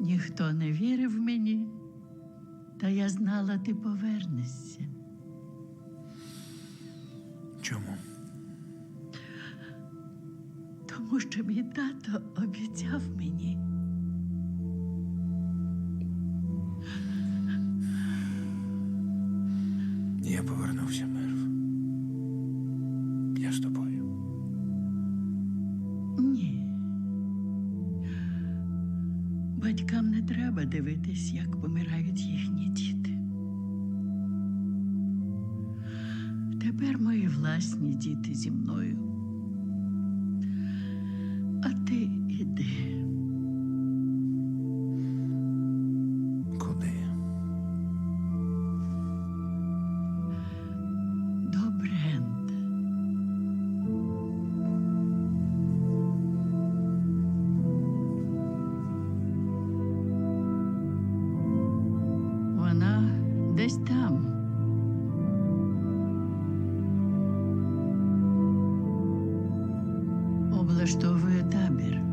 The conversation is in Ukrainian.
Ніхто не вірив мені, та я знала, ти повернешся. Чому? Тому що мій тато обіцяв мені. Я повернувся, Мерв. Я з тобою. Батькам не треба дивитись, як помирають їхні діти. Тепер мої власні діти зі мною. десь там. Облаштовує табір.